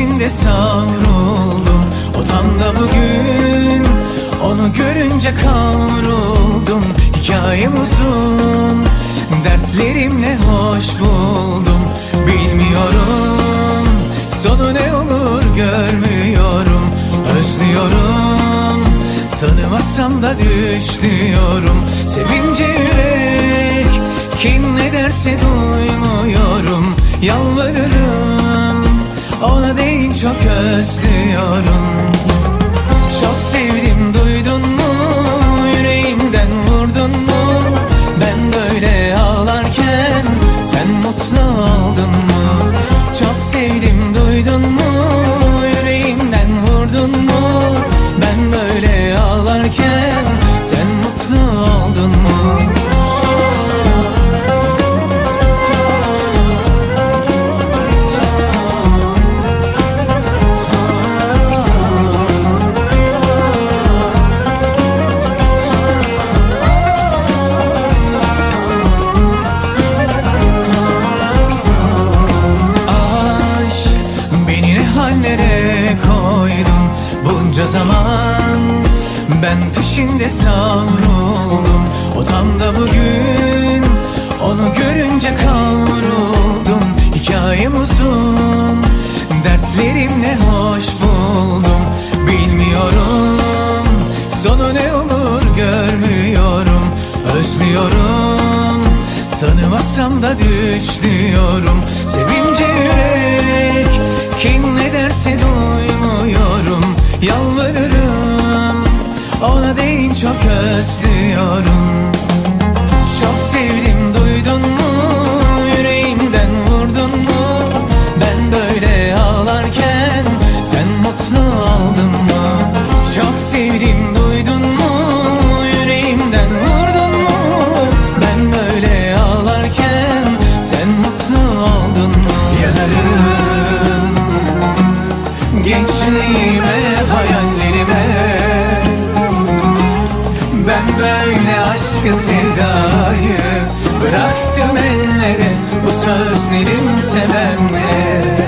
peşinde savruldum. O tam da bugün Onu görünce kavruldum. Hikayem uzun Dertlerimle hoş buldum. Bilmiyorum Sonu ne olur görmüyorum. Özlüyorum Tanımasam da düşlüyorum. Sevince yürek Kim ne derse duymuyorum Yalvarırım Ona değil çok özlüyorum hallere koydun bunca zaman Ben peşinde savruldum. O tam da bugün Onu görünce kavruldum. Hikayem uzun Dertlerimle hoş buldum. Bilmiyorum Sonu ne olur görmüyorum. Özlüyorum Tanımasam da düşlüyorum çok özlüyorum. Çok sevdim duydun mu? Yüreğimden vurdun mu? Ben böyle ağlarken Sen mutlu oldun mu? Çok sevdim duydun mu? Yüreğimden vurdun mu? Ben böyle ağlarken Sen mutlu oldun mu? Yanarım Gençliğime hayallerime böyle aşkı sevdayı. Bıraktım ellere Bu sözlerim sevenlere